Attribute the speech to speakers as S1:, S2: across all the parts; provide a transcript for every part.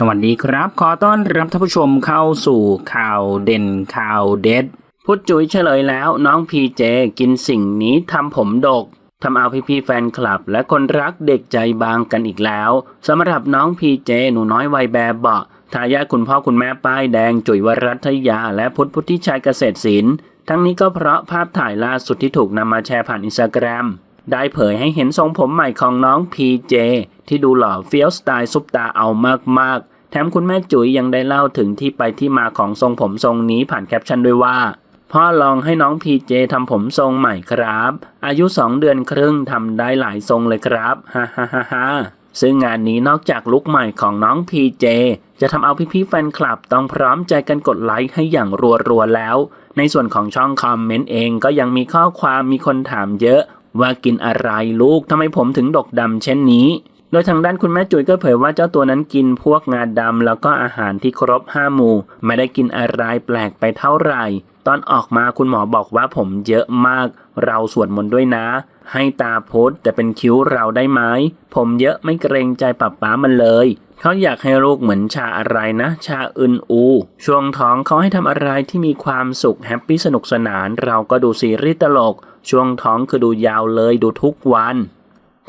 S1: สวัสดีครับ ขอต้อนรับท่านผู้ชมเข้าสู่ข่าวเด่นข่าวเด็ด พุทธจุ๋ยเฉลยแล้วน้องพีเจกินสิ่งนี้ทำผมดกทำเอาพี่ๆแฟนคลับ และคนรักเด็กใจบางกันอีกแล้วสำหรับน้องพีเจหนูน้อยวัยแบบเบาะทายาทคุณพ่อคุณแม่ป้ายแดงจุ๋ยวรัตยา และพุทธพุทธิชัยเกษตรศิลป์ทั้งนี้ก็เพราะภาพถ่ายล่าสุดที่ถูกนำมาแชร์ผ่านอินสตาแกรม ได้เผยให้เห็นทรงผมใหม่ของน้องพีเจที่ดูหล่อเฟี้ยวสไตล์ซุปตาเอามากๆ แถมคุณแม่จุ๋ยยังได้เล่าถึงที่ไปที่มาของทรงผมทรงนี้ผ่านแคปชั่นด้วยว่าพ่อลองให้น้องพีเจทำผมทรงใหม่ครับ อายุ 2 เดือนครึ่งทำได้หลายทรงเลยครับฮ่าฮ่าฮ่าฮ่าซึ่งงานนี้นอกจากลุคใหม่ของน้องพีเจจะทำเอาพี่ๆแฟนคลับต้องพร้อมใจกันกดไลค์ให้อย่างรัวๆแล้ว ในส่วนของช่องคอมเมนต์เองก็ยังมีข้อความมีคนถามเยอะ ว่ากินอะไรลูกทำไมผมถึงดกดำเช่นนี้ โดยทางด้านคุณแม่จุ๋ยก็เผยว่าเจ้าตัวนั้นกินพวกงาดำแล้วก็อาหารที่ครบห้าหมู่ ไม่ได้กินอะไรแปลกไปเท่าไหร่ ตอนออกมาคุณหมอบอกว่าผมเยอะมาก เราสวดมนต์ด้วยนะ ให้ตาโพดแต่เป็นคิ้วเราได้ไหมผมเยอะไม่เกรงใจปับป้ามันเลย เขาอยากให้ลูกเหมือนชาอะไรนะ ชาอึนอู ช่วงท้องเขาให้ทำอะไรที่มีความสุขแฮปปี้สนุกสนาน เราก็ดูซีรีส์ตลก ช่วงท้องคือดูยาวเลยดูทุกวัน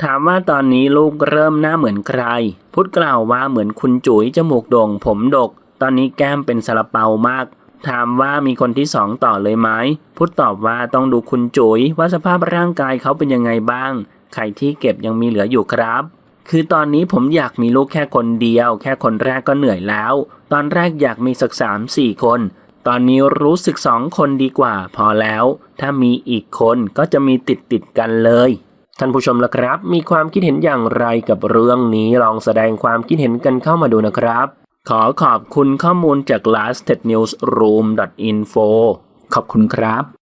S1: ถามว่าตอนนี้ลูกเริ่มหน้าเหมือนใคร พุทธกล่าวว่าเหมือนคุณจุ๋ยจมูกโด่งผมดก ตอนนี้แก้มเป็นซาลาเปามาก ถามว่ามีคนที่สองต่อเลยไหมพุทธตอบว่าต้องดูคุณจุ๋ยว่าสภาพร่างกายเขาเป็นยังไงบ้างไข่ที่เก็บยังมีเหลืออยู่ครับ คือตอนนี้ผมอยากมีลูกแค่คนเดียว แค่คนแรกก็เหนื่อยแล้ว ตอนแรกอยากมีสักสามสี่คน ตอนนี้รู้สึกสองคนดีกว่า พอแล้ว ถ้ามีอีกคนก็จะมีติดติดกันเลย ท่านผู้ชมละครับ มีความคิดเห็นอย่างไรกับเรื่องนี้ลองแสดงความคิดเห็นกันเข้ามาดูนะครับ ขอขอบคุณข้อมูลจาก last news room info ขอบคุณครับ